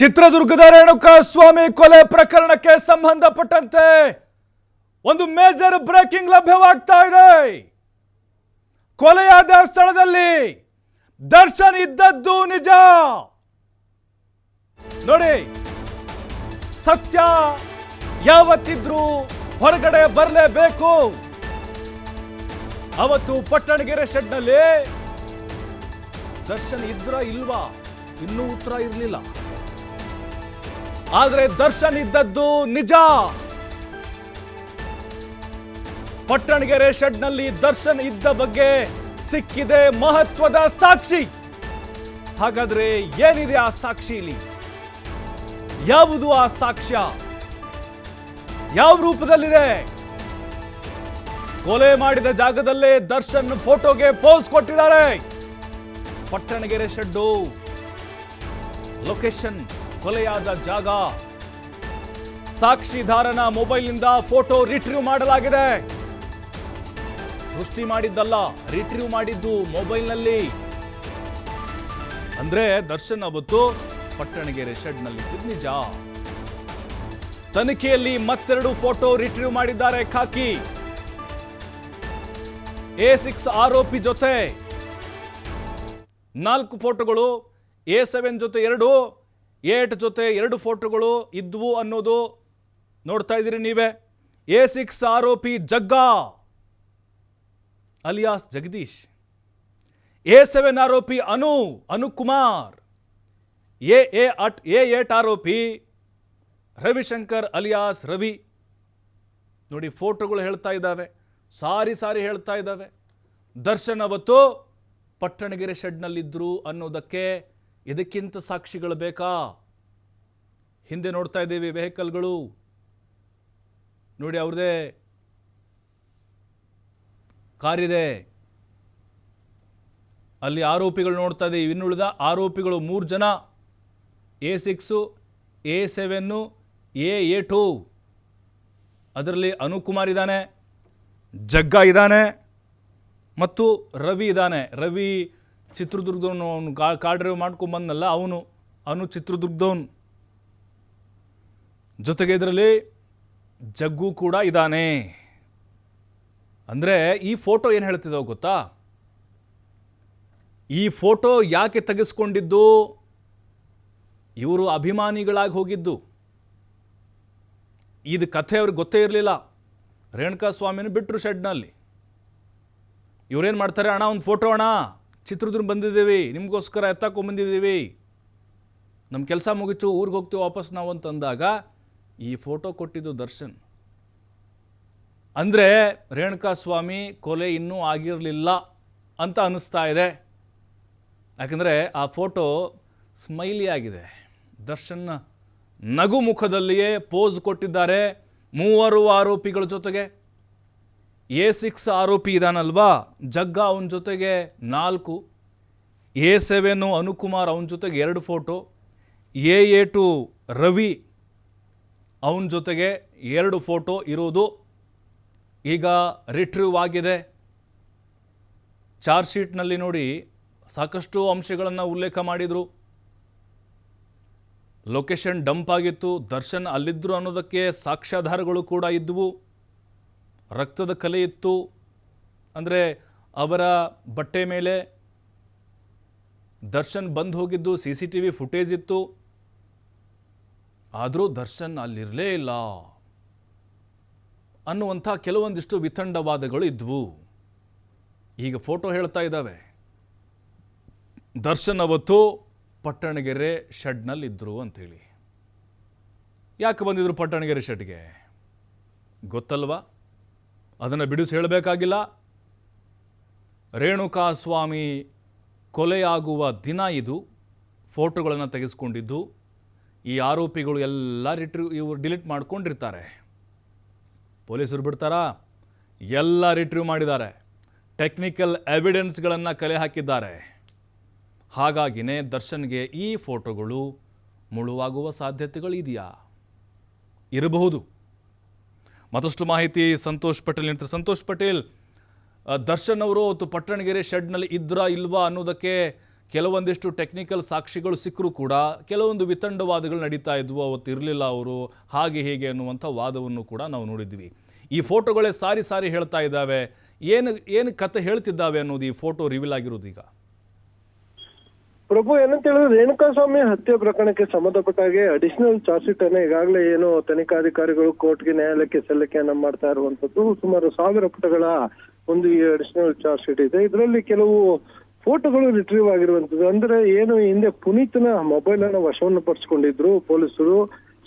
ಚಿತ್ರದುರ್ಗದ ರೇಣುಕಾ ಸ್ವಾಮಿ ಕೊಲೆ ಪ್ರಕರಣಕ್ಕೆ ಸಂಬಂಧಪಟ್ಟಂತೆ ಒಂದು ಮೇಜರ್ ಬ್ರೇಕಿಂಗ್ ಲಭ್ಯವಾಗ್ತಾ ಇದೆ. ಕೊಲೆಯಾದ ಸ್ಥಳದಲ್ಲಿ ದರ್ಶನ್ ಇದ್ದದ್ದು ನಿಜ. ನೋಡಿ, ಸತ್ಯ ಯಾವತ್ತಿದ್ರೂ ಹೊರಗಡೆ ಬರಲೇಬೇಕು. ಅವತ್ತು ಪಟ್ಟಣಗೆರೆ ಶೆಡ್ನಲ್ಲಿ ದರ್ಶನ್ ಇದ್ರ ಇಲ್ವಾ? ಇನ್ನೂ ಉತ್ತರ ಇರಲಿಲ್ಲ. ಆದ್ರೆ ದರ್ಶನ್ ಇದ್ದದ್ದು ನಿಜ. ಪಟ್ಟಣಗೆರೆ ಶೆಡ್ನಲ್ಲಿ ದರ್ಶನ್ ಇದ್ದ ಬಗ್ಗೆ ಸಿಕ್ಕಿದೆ ಮಹತ್ವದ ಸಾಕ್ಷಿ. ಹಾಗಾದ್ರೆ ಏನಿದೆ ಆ ಸಾಕ್ಷಿಲಿ ಯಾವುದು ಆ ಸಾಕ್ಷ್ಯ? ಯಾವ ರೂಪದಲ್ಲಿದೆ? ಕೊಲೆ ಮಾಡಿದ ಜಾಗದಲ್ಲೇ ದರ್ಶನ್ ಫೋಟೋಗೆ ಪೋಸ್ ಕೊಟ್ಟಿದ್ದಾರೆ. ಪಟ್ಟಣಗೆರೆ ಶೆಡ್ಡು. ಲೊಕೇಶನ್. ಕೊಲೆಯಾದ ಜಾಗ. ಸಾಕ್ಷಿದಾರನ ಮೊಬೈಲ್ನಿಂದ ಫೋಟೋ ರಿಟ್ರೀವ್ ಮಾಡಲಾಗಿದೆ. ಸೃಷ್ಟಿ ಮಾಡಿದ್ದಲ್ಲ, ರಿಟ್ರೀವ್ ಮಾಡಿದ್ದು ಮೊಬೈಲ್ನಲ್ಲಿ. ಅಂದ್ರೆ ದರ್ಶನ್ ಅವತ್ತು ಪಟ್ಟಣಗೆರೆ ಶೆಡ್ನಲ್ಲಿ ನಿಜ ತನಿಖೆಯಲ್ಲಿ ಮತ್ತೆರಡು ಫೋಟೋ ರಿಟ್ರೀವ್ ಮಾಡಿದ್ದಾರೆ ಖಾಕಿ. ಎ ಸಿಕ್ಸ್ ಆರೋಪಿ ಜೊತೆ. ನಾಲ್ಕು ಫೋಟೋಗಳು, ಎ ಸೆವೆನ್ ಜೊತೆ ಎರಡು ಏಟ್ ಜೊತೆ ಎರಡು ಫೋಟೋಗಳು ಇದ್ವು ಅನ್ನೋದು ನೋಡ್ತಾ ಇದ್ದೀರಿ ನೀವೇ. ಎ ಸಿಕ್ಸ್ ಆರೋಪಿ Jagga, alias Jagadish. A seven ಆರೋಪಿ Anu, Anukumar. A A eight, A eight ಆರೋಪಿ ರವಿಶಂಕರ್ ಅಲಿಯಾಸ್ ರವಿ. ನೋಡಿ, ಫೋಟೋಗಳು ಹೇಳ್ತಾ ಇದ್ದಾವೆ. ಸಾರಿ ಸಾರಿ ಹೇಳ್ತಾ ಇದ್ದಾವೆ. ದರ್ಶನ್ ಅವತ್ತು ಪಟ್ಟಣಗೆರೆ ಶೆಡ್ನಲ್ಲಿದ್ದರು ಅನ್ನೋದಕ್ಕೆ ಇದಕ್ಕಿಂತ ಸಾಕ್ಷಿಗಳು ಬೇಕಾ? ಹಿಂದೆ ನೋಡ್ತಾ ಇದ್ದೀವಿ ವೆಹಿಕಲ್ಗಳು. ನೋಡಿ ಅವ್ರದೇ ಕಾರಿದೆ. ಅಲ್ಲಿ ಆರೋಪಿಗಳು ನೋಡ್ತಾ ಇದ್ದೀವಿ. ಇನ್ನುಳಿದ ಆರೋಪಿಗಳು ಮೂರು ಜನ. A six, A seven A A two ಅದರಲ್ಲಿ ಅನುಕುಮಾರ್ ಇದ್ದಾನೆ, ಜಗ್ಗ ಇದ್ದಾನೆ ಮತ್ತು ರವಿ ಇದ್ದಾನೆ. ರವಿ ಚಿತ್ರದುರ್ಗದವನು ಅವನು ಕಾ ಕಾರ್ ಡ್ರೈವ್ ಮಾಡ್ಕೊಂಬಂದಲ್ಲ ಅವನು ಅವನು ಚಿತ್ರದುರ್ಗದವನು. ಜೊತೆಗೆ ಇದರಲ್ಲಿ ಜಗ್ಗು ಕೂಡ ಇದ್ದಾನೆ ಅಂದರೆ ಈ ಫೋಟೋ ಏನು ಹೇಳ್ತಿದ್ದಾವೆ ಗೊತ್ತಾ? ಈ ಫೋಟೋ ಯಾಕೆ ತೆಗೆಸ್ಕೊಂಡಿದ್ದು? ಇವರು ಅಭಿಮಾನಿಗಳಾಗಿ ಹೋಗಿದ್ದು. ಇದು ಕಥೆ ಅವ್ರಿಗೆ ಗೊತ್ತೇ ಇರಲಿಲ್ಲ. ರೇಣುಕಾ ಸ್ವಾಮಿನ ಬಿಟ್ಟರು ಶೆಡ್ನಲ್ಲಿ. ಇವರೇನು ಮಾಡ್ತಾರೆ, ಅಣ್ಣ, ಒಂದು ಫೋಟೋ ಅಣ್ಣ. ಚಿತ್ರದುರ್ಗ ಬಂದಿದ್ದೀವಿ, ನಿಮಗೋಸ್ಕರ ಎತ್ತಾಕೊಂಬಂದಿದ್ದೀವಿ ನಮ್ಮ ಕೆಲಸ ಮುಗಿತು, ಊರಿಗೆ ಹೋಗ್ತೀವಿ ವಾಪಸ್ ನಾವು ಅಂತಂದಾಗ ಈ ಫೋಟೋ ಕೊಟ್ಟಿದ್ದು ದರ್ಶನ್. ಅಂದರೆ ರೇಣುಕಾ ಸ್ವಾಮಿ ಕೊಲೆ ಇನ್ನೂ ಆಗಿರಲಿಲ್ಲ ಅಂತ ಅನ್ನಿಸ್ತಾ ಇದೆ. ಯಾಕಂದರೆ ಆ ಫೋಟೋ ಸ್ಮೈಲಿ ಆಗಿದೆ. ದರ್ಶನ್ ನಗು ಮುಖದಲ್ಲಿಯೇ ಪೋಸ್ ಕೊಟ್ಟಿದ್ದಾರೆ ಮೂವರು ಆರೋಪಿಗಳ ಜೊತೆಗೆ. ಎ ಸಿಕ್ಸ್ ಆರೋಪಿ ಇದಾನಲ್ವಾ ಜಗ್ಗ ಅವನ ಜೊತೆಗೆ ನಾಲ್ಕು. ಎ ಸೆವೆನು ಅನುಕುಮಾರ್ ಅವನ ಜೊತೆಗೆ ಎರಡು photo. A A two Ravi ಅವನ ಜೊತೆಗೆ ಎರಡು ಫೋಟೋ ಇರೋದು. ಈಗ ರಿಟ್ರೀವ್ ಆಗಿದೆ. ಚಾರ್ಜ್ ಶೀಟ್ನಲ್ಲಿ ನೋಡಿ ಸಾಕಷ್ಟು ಅಂಶಗಳನ್ನು ಉಲ್ಲೇಖ ಮಾಡಿದರು. ಲೊಕೇಶನ್ ಡಂಪ್ ಆಗಿತ್ತು. ದರ್ಶನ್ ಅಲ್ಲಿದ್ದರು ಅನ್ನೋದಕ್ಕೆ ಸಾಕ್ಷ್ಯಾಧಾರಗಳು ಕೂಡ ಇದ್ದವು ರಕ್ತದ ಕಲೆ ಇತ್ತು. ಅಂದರೆ ಅವರ ಬಟ್ಟೆ ಮೇಲೆ ದರ್ಶನ್ ಬಂದು ಹೋಗಿದ್ದು, C C T V footage ಇತ್ತು. ಆದರೂ ದರ್ಶನ್ ಅಲ್ಲಿರಲೇ ಇಲ್ಲ ಅನ್ನುವಂಥ ಕೆಲವೊಂದಿಷ್ಟು ವಿತಂಡವಾದಗಳು ಇದ್ವು. ಈಗ ಫೋಟೋ ಹೇಳ್ತಾ ಇದ್ದಾವೆ. ದರ್ಶನ್ ಅವತ್ತು ಪಟ್ಟಣಗೆರೆ ಶೆಡ್ನಲ್ಲಿದ್ದರು ಅಂಥೇಳಿ. ಯಾಕೆ ಬಂದಿದ್ರು ಪಟ್ಟಣಗೆರೆ ಶೆಡ್ಗೆ? ಗೊತ್ತಲ್ವಾ? ಅದನ್ನು ಬಿಡಿಸಿ ಹೇಳಬೇಕಾಗಿಲ್ಲ. ರೇಣುಕಾ ಸ್ವಾಮಿ ಕೊಲೆಯಾಗುವ ದಿನ ಇದು. ಫೋಟೋಗಳನ್ನು ತೆಗೆಸ್ಕೊಂಡಿದ್ದು. ಈ ಆರೋಪಿಗಳು ಎಲ್ಲ ರಿಟ್ರೀವ್ ಇವರು ಡಿಲೀಟ್ ಮಾಡ್ಕೊಂಡಿರ್ತಾರೆ. ಪೊಲೀಸರು ಬಿಡ್ತಾರಾ? ಎಲ್ಲ ರಿಟ್ರೀವ್ ಮಾಡಿದ್ದಾರೆ. ಟೆಕ್ನಿಕಲ್ ಎವಿಡೆನ್ಸ್ಗಳನ್ನು ಕಲೆ ಹಾಕಿದ್ದಾರೆ. ಹಾಗಾಗಿನೇ ದರ್ಶನ್ಗೆ ಈ ಫೋಟೋಗಳು ಮುಳುವಾಗುವ ಸಾಧ್ಯತೆಗಳಿದೆಯಾ? ಇರಬಹುದು. ಮತ್ತಷ್ಟು ಮಾಹಿತಿ, ಸಂತೋಷ್ ಪಟೇಲ್ ನೀಡ್ತಾರೆ ಸಂತೋಷ್ ಪಟೇಲ್ ದರ್ಶನ್ ಅವರು ಅವತ್ತು ಪಟ್ಟಣಗೆರೆ ಶೆಡ್ನಲ್ಲಿ ಇದ್ರಾ ಇಲ್ವಾ ಅನ್ನೋದಕ್ಕೆ ಕೆಲವೊಂದಿಷ್ಟು ಟೆಕ್ನಿಕಲ್ ಸಾಕ್ಷಿಗಳು ಸಿಕ್ಕರೂ ಕೂಡ ಕೆಲವೊಂದು ವಿತಂಡವಾದಗಳು ನಡೀತಾ ಇದ್ವು, ಅವತ್ತು ಇರಲಿಲ್ಲ ಅವರು, ಹಾಗೆ ಹೀಗೆ ಅನ್ನುವಂಥ ವಾದವನ್ನು ಕೂಡ ನಾವು ನೋಡಿದ್ವಿ. ಈ ಫೋಟೋಗಳೇ ಸಾರಿ ಸಾರಿ ಹೇಳ್ತಾ ಇದ್ದಾವೆ. ಏನು ಏನು ಕತೆ ಹೇಳ್ತಿದ್ದಾವೆ ಅನ್ನೋದು ಈ ಫೋಟೋ ರಿವೀಲ್ ಆಗಿರೋದು ಈಗ? ಪ್ರಭು, ಏನಂತ ಹೇಳಿದ್ರೆ ರೇಣುಕಾಸ್ವಾಮಿ ಹತ್ಯೆ ಪ್ರಕರಣಕ್ಕೆ ಸಂಬಂಧಪಟ್ಟ ಹಾಗೆ ಅಡಿಷನಲ್ ಚಾರ್ಜ್ ಶೀಟ್ ಅನ್ನ ಈಗಾಗಲೇ ಏನು ತನಿಖಾಧಿಕಾರಿಗಳು ಕೋರ್ಟ್ಗೆ ನ್ಯಾಯಾಲಯಕ್ಕೆ ಸಲ್ಲಿಕೆಯನ್ನ ಮಾಡ್ತಾ ಇರುವಂತದ್ದು ಸುಮಾರು ಸಾವಿರ ಪುಟಗಳ ಒಂದು ಈ ಅಡಿಷನಲ್ ಚಾರ್ಜ್ ಶೀಟ್ ಇದೆ. ಇದರಲ್ಲಿ ಕೆಲವು ಫೋಟೋಗಳು ರಿಟ್ರೀವ್ ಆಗಿರುವಂತದ್ದು ಅಂದ್ರೆ ಏನು ಹಿಂದೆ ಪುನೀತ್ನ ಮೊಬೈಲ್ ಅನ್ನ ವಶವನ್ನು ಪಡಿಸ್ಕೊಂಡಿದ್ರು ಪೊಲೀಸರು.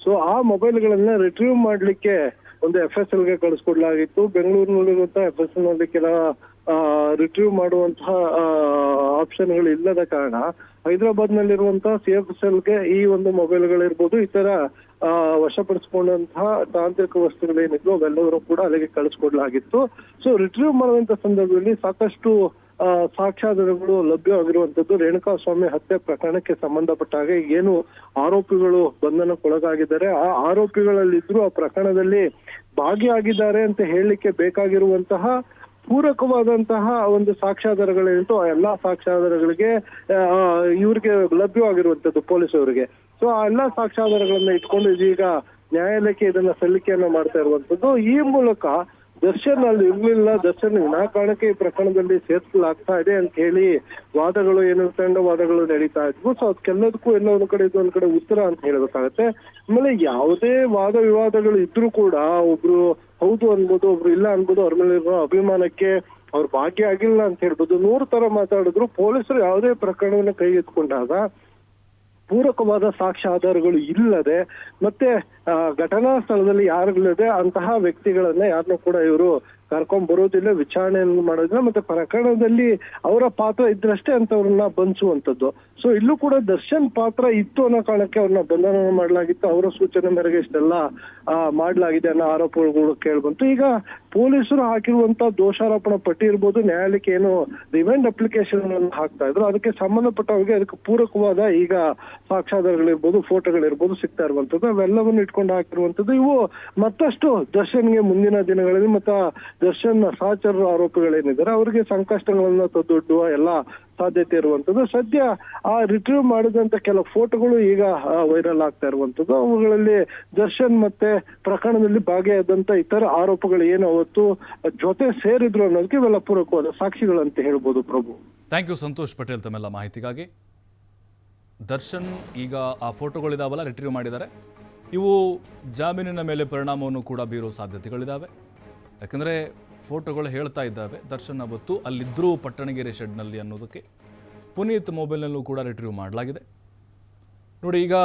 ಸೊ ಆ ಮೊಬೈಲ್ಗಳನ್ನ ರಿಟ್ರೀವ್ ಮಾಡ್ಲಿಕ್ಕೆ ಒಂದು ಎಫ್ ಎಸ್ ಎಲ್ಗೆ ಕಳಿಸ್ಕೊಡ್ಲಾಗಿತ್ತು. ಬೆಂಗಳೂರಿನಲ್ಲಿರುವಂತಹ ಎಫ್ ಎಸ್ ಎಲ್ನಲ್ಲಿ ಕೆಲ ರಿಟ್ರೀವ್ ಮಾಡುವಂತಹ ಆಪ್ಷನ್ಗಳು ಇಲ್ಲದ ಕಾರಣ ಹೈದರಾಬಾದ್ ನಲ್ಲಿರುವಂತಹ ಸಿ ಎಫ್ ಎಸ್ ಎಲ್ಗೆ ಈ ಒಂದು ಮೊಬೈಲ್ಗಳಿರ್ಬೋದು ಇತರ ಆ, ವಶಪಡಿಸಿಕೊಂಡಂತಹ ತಾಂತ್ರಿಕ ವಸ್ತುಗಳೇನಿದ್ವು ಅವೆಲ್ಲವರೂ ಕೂಡ ಅಲ್ಲಿಗೆ ಕಳಿಸ್ಕೊಡ್ಲಾಗಿತ್ತು. ಸೊ ರಿಟ್ರೀವ್ ಮಾಡುವಂತ ಸಂದರ್ಭದಲ್ಲಿ ಸಾಕಷ್ಟು ಸಾಕ್ಷ್ಯಾಧಾರಗಳು ಲಭ್ಯವಾಗಿರುವಂತದ್ದು ರೇಣುಕಾಸ್ವಾಮಿ ಹತ್ಯೆ ಪ್ರಕರಣಕ್ಕೆ ಸಂಬಂಧಪಟ್ಟಾಗ ಏನು ಆರೋಪಿಗಳು ಬಂಧನಕ್ಕೊಳಗಾಗಿದ್ದಾರೆ. ಆ ಆರೋಪಿಗಳಲ್ಲಿದ್ರು ಆ ಪ್ರಕರಣದಲ್ಲಿ ಭಾಗಿಯಾಗಿದ್ದಾರೆ ಅಂತ ಹೇಳಲಿಕ್ಕೆ ಬೇಕಾಗಿರುವಂತಹ ಪೂರಕವಾದಂತಹ ಒಂದು ಸಾಕ್ಷ್ಯಾಧಾರಗಳೇನಿತ್ತು ಆ ಎಲ್ಲಾ ಸಾಕ್ಷ್ಯಾಧಾರಗಳಿಗೆ ಇವ್ರಿಗೆ ಲಭ್ಯವಾಗಿರುವಂತದ್ದು ಅವರಿಗೆ. ಸೊ ಆ ಎಲ್ಲಾ ಸಾಕ್ಷ್ಯಾಧಾರಗಳನ್ನ ಇಟ್ಕೊಂಡು ಇದೀಗ ನ್ಯಾಯಾಲಯಕ್ಕೆ ಇದನ್ನ ಸಲ್ಲಿಕೆಯನ್ನ ಮಾಡ್ತಾ ಇರುವಂತದ್ದು ಈ ಮೂಲಕ ದರ್ಶನ್ ಅಲ್ಲಿ ಇರ್ಲಿಲ್ಲ. ದರ್ಶನ್ ವಿನಾಕಾರಣಕ್ಕೆ ಈ ಪ್ರಕರಣದಲ್ಲಿ ಸೇರ್ಸಲಾಗ್ತಾ ಇದೆ ಅಂತ ಹೇಳಿ ವಾದಗಳು ಏನು ವಾದಗಳು ನಡೀತಾ ಇದ್ವು. ಸೊ ಅದಕ್ಕೆಲ್ಲದಕ್ಕೂ ಎಲ್ಲ ಒಂದ್ ಕಡೆ ಇದು ಒಂದ್ ಕಡೆ ಉತ್ತರ ಅಂತ ಹೇಳ್ಬೇಕಾಗತ್ತೆ. ಆಮೇಲೆ ಯಾವುದೇ ವಾದ ವಿವಾದಗಳು ಇದ್ರೂ ಕೂಡ ಒಬ್ರು ಹೌದು ಅನ್ಬೋದು, ಒಬ್ರು ಇಲ್ಲ ಅನ್ಬೋದು, ಅವ್ರ ಮೇಲೆ ಅಭಿಮಾನಕ್ಕೆ ಅವ್ರು ಭಾಗ್ಯ ಆಗಿಲ್ಲ ಅಂತ ಹೇಳ್ಬೋದು. ನೂರು ತರ ಮಾತಾಡಿದ್ರು. ಪೊಲೀಸರು ಯಾವುದೇ ಪ್ರಕರಣವನ್ನ ಕೈಗೆತ್ಕೊಂಡಾಗ ಪೂರಕವಾದ ಸಾಕ್ಷ್ಯ ಆಧಾರಗಳು ಇಲ್ಲದೆ ಮತ್ತೆ ಘಟನಾ ಸ್ಥಳದಲ್ಲಿ ಯಾರಿಲ್ಲದೆ ಅಂತಹ ವ್ಯಕ್ತಿಗಳನ್ನ ಯಾರನ್ನೂ ಕೂಡ ಇವರು ಕರ್ಕೊಂಡ್ ಬರೋದಿಲ್ಲ ವಿಚಾರಣೆ ಮಾಡೋದಿಲ್ಲ ಮತ್ತೆ ಪ್ರಕರಣದಲ್ಲಿ ಅವರ ಪಾತ್ರ ಇದ್ರಷ್ಟೇ ಅಂತ ಅವ್ರನ್ನ ಬಂಧಿಸುವಂತದ್ದು ಸೊ ಇಲ್ಲೂ ಕೂಡ ದರ್ಶನ್ ಪಾತ್ರ ಇತ್ತು ಅನ್ನೋ ಕಾರಣಕ್ಕೆ ಅವ್ರನ್ನ ಬಂಧನ ಮಾಡಲಾಗಿತ್ತು. ಅವರ ಸೂಚನೆ ಮೇರೆಗೆ ಇಷ್ಟೆಲ್ಲ ಮಾಡಲಾಗಿದೆ ಅನ್ನೋ ಆರೋಪಗಳು ಕೇಳ್ಬಂತು. ಈಗ ಪೊಲೀಸರು ಹಾಕಿರುವಂತ ದೋಷಾರೋಪಣ ಪಟ್ಟಿ ಇರ್ಬೋದು, ನ್ಯಾಯಾಲಯಕ್ಕೆ ಏನು ರಿವೆಂಡ್ ಅಪ್ಲಿಕೇಶನ್ ಅನ್ನು ಹಾಕ್ತಾ ಇದ್ರು. ಅದಕ್ಕೆ ಸಂಬಂಧಪಟ್ಟವರಿಗೆ ಅದಕ್ಕೆ ಪೂರಕವಾದ ಈಗ ಸಾಕ್ಷಾಧಾರಗಳಿರ್ಬೋದು ಫೋಟೋಗಳಿರ್ಬೋದು ಸಿಗ್ತಾ ಇರುವಂತದ್ದು ಅವೆಲ್ಲವನ್ನು ಇಟ್ಕೊಂಡು ಹಾಕಿರುವಂತದ್ದು ಇವು ಮತ್ತಷ್ಟು ದರ್ಶನ್ಗೆ ಮುಂದಿನ ದಿನಗಳಲ್ಲಿ ಮತ್ತ ದರ್ಶನ್ ಸಹಚರ ಆರೋಪಗಳೇನಿದ್ದಾರೆ, ಅವರಿಗೆ ಸಂಕಷ್ಟಗಳನ್ನ ತದ್ದೊಡ್ಡುವ ಎಲ್ಲ ಸಾಧ್ಯತೆ ಇರುವಂತದ್ದು. ಸದ್ಯ ಆ ರಿಟ್ರೀವ್ ಮಾಡಿದಂತ ಕೆಲವು ಫೋಟೋಗಳು ಈಗ ವೈರಲ್ ಆಗ್ತಾ ಇರುವಂತದ್ದು. ಅವುಗಳಲ್ಲಿ ದರ್ಶನ್ ಮತ್ತೆ ಪ್ರಕರಣದಲ್ಲಿ ಭಾಗಿಯಾದಂತ ಇತರ ಆರೋಪಗಳು ಏನು, ಅವತ್ತು ಜೊತೆ ಸೇರಿದ್ರು ಅನ್ನೋದಕ್ಕೆ ಇವೆಲ್ಲ ಪೂರಕವಾದ ಸಾಕ್ಷಿಗಳಂತ ಹೇಳ್ಬೋದು ಪ್ರಭು. ಥ್ಯಾಂಕ್ ಯು ಸಂತೋಷ್ ಪಟೇಲ್ ತಮ್ಮೆಲ್ಲ ಮಾಹಿತಿಗಾಗಿ. ದರ್ಶನ್ ಈಗ ಆ ಫೋಟೋಗಳಿದಾವಲ್ಲ ರಿಟ್ರೀವ್ ಮಾಡಿದ್ದಾರೆ. ಇವು ಜಾಮೀನಿನ ಮೇಲೆ ಪರಿಣಾಮವನ್ನು ಕೂಡ ಬೀರೋ ಸಾಧ್ಯತೆಗಳಿದ್ದಾವೆ ಯಾಕಂದರೆ ಫೋಟೋಗಳು ಹೇಳ್ತಾ ಇದ್ದಾವೆ, ದರ್ಶನ್ ಅವತ್ತು ಅಲ್ಲಿದ್ದರೂ ಪಟ್ಟಣಗೆರೆ ಶೆಡ್ನಲ್ಲಿ ಅನ್ನೋದಕ್ಕೆ ಪುನೀತ್ ಮೊಬೈಲ್ನಲ್ಲೂ ಕೂಡ ರಿಟ್ರೀವ್ ಮಾಡಲಾಗಿದೆ. ನೋಡಿ, ಈಗ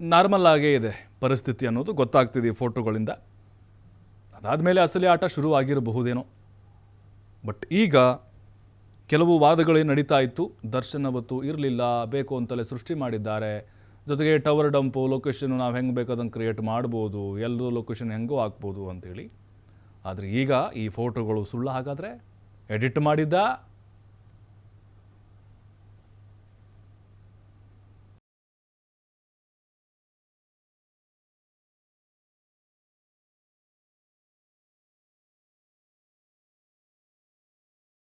ನಾರ್ಮಲ್ ಆಗೇ ಇದೆ ಪರಿಸ್ಥಿತಿ ಅನ್ನೋದು ಗೊತ್ತಾಗ್ತಿದೆ ಈ ಫೋಟೋಗಳಿಂದ. ಅದಾದಮೇಲೆ ಅಸಲಿ ಆಟ ಶುರು ಆಗಿರಬಹುದೇನೋ. ಬಟ್ ಈಗ ಕೆಲವು ವಾದಗಳೇ ನಡೀತಾ ಇತ್ತು, ದರ್ಶನ್ ಅವತ್ತು ಇರಲಿಲ್ಲ, ಬೇಕು ಅಂತಲೇ ಸೃಷ್ಟಿ ಮಾಡಿದ್ದಾರೆ. ಜೊತೆಗೆ ಟವರ್ ಡಂಪು ಲೊಕೇಶನ್ ನಾವು ಹೆಂಗೆ ಬೇಕಾದಂಗೆ ಕ್ರಿಯೇಟ್ ಮಾಡ್ಬೋದು ಎಲ್ಲರೂ ಲೊಕೇಶನ್ ಹೆಂಗೋ ಹಾಕ್ಬೋದು ಅಂತೇಳಿ ಆದರೆ ಈಗ ಈ ಫೋಟೋಗಳು ಸುಳ್ಳು ಹಾಗಾದರೆ ಎಡಿಟ್ ಮಾಡಿದ್ದ?